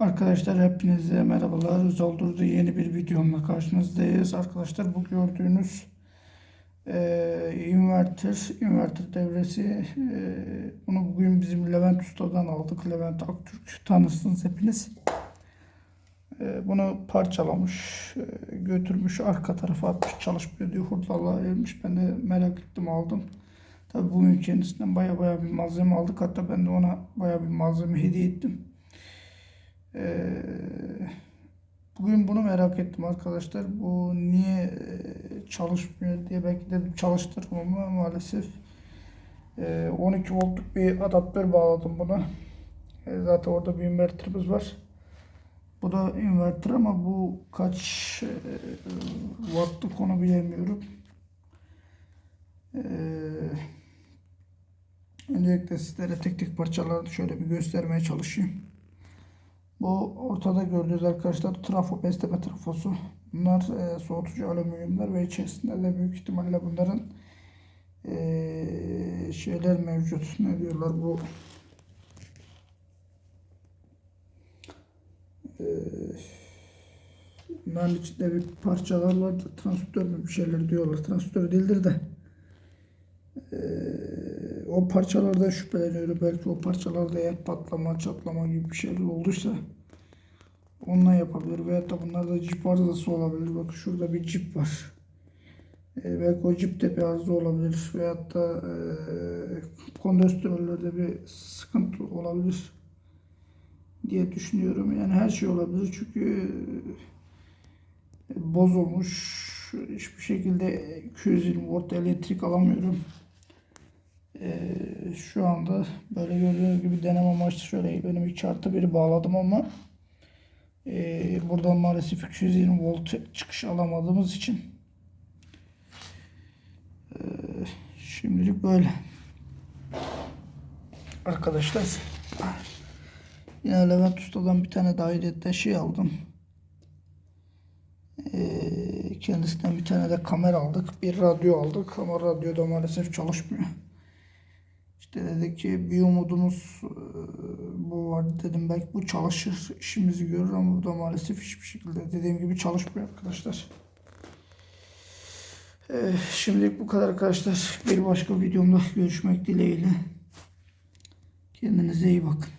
Arkadaşlar hepinize merhabalar. Özel yeni bir videomla karşınızdayız. Arkadaşlar bu gördüğünüz e, inverter, inverter devresi. E, bunu bugün bizim Levent Usta'dan aldık. Levent Aktürk tanırsınız hepiniz. E, bunu parçalamış, e, götürmüş, arka tarafa atmış, çalışmıyor diyor. Hurdalığa vermiş. Ben de merak ettim aldım. Tabii bugün kendisinden baya baya bir malzeme aldık. Hatta ben de ona baya bir malzeme hediye ettim. Ee, bugün bunu merak ettim arkadaşlar. Bu niye e, çalışmıyor diye belki dedim çalıştırırım ama maalesef e, 12 voltluk bir adaptör bağladım buna. E, Zaten orada bir inverterimiz var. Bu da inverter ama bu kaç e, wattlık onu bilemiyorum. E, Öncelikle sizlere tek tek parçalarını şöyle bir göstermeye çalışayım. Bu ortada gördüğünüz arkadaşlar trafo besleme trafosu. Bunlar e, soğutucu alüminyumlar ve içerisinde de büyük ihtimalle bunların e, şeyler mevcut. Ne diyorlar bu? E, bunların içinde bir parçalar var da transistör mü bir şeyler diyorlar. Transistör değildir de. E, o parçalardan şüpheleniyorum. Belki o parçalarda eğer patlama, çatlama gibi bir şeyler olduysa onunla yapabilir. Veyahut da bunlarda cip arızası olabilir. Bakın şurada bir cip var. E, belki o cipte bir arıza olabilir. Veyahut da e, kondansatörlerde bir sıkıntı olabilir diye düşünüyorum. Yani her şey olabilir. Çünkü e, bozulmuş. Hiçbir şekilde 220 volt elektrik alamıyorum. Ee, şu anda böyle gördüğünüz gibi deneme amaçlı şöyle benim 2 artı 1'i bağladım ama e, buradan maalesef 220 volt çıkış alamadığımız için e, şimdilik böyle. Arkadaşlar yine Levent Usta'dan bir tane dairette şey aldım. E, kendisinden bir tane de kamera aldık bir radyo aldık ama radyo da maalesef çalışmıyor işte dedik ki bir umudumuz bu var dedim belki bu çalışır işimizi görür ama bu da maalesef hiçbir şekilde dediğim gibi çalışmıyor arkadaşlar. Ee, şimdilik bu kadar arkadaşlar. Bir başka videomda görüşmek dileğiyle. Kendinize iyi bakın.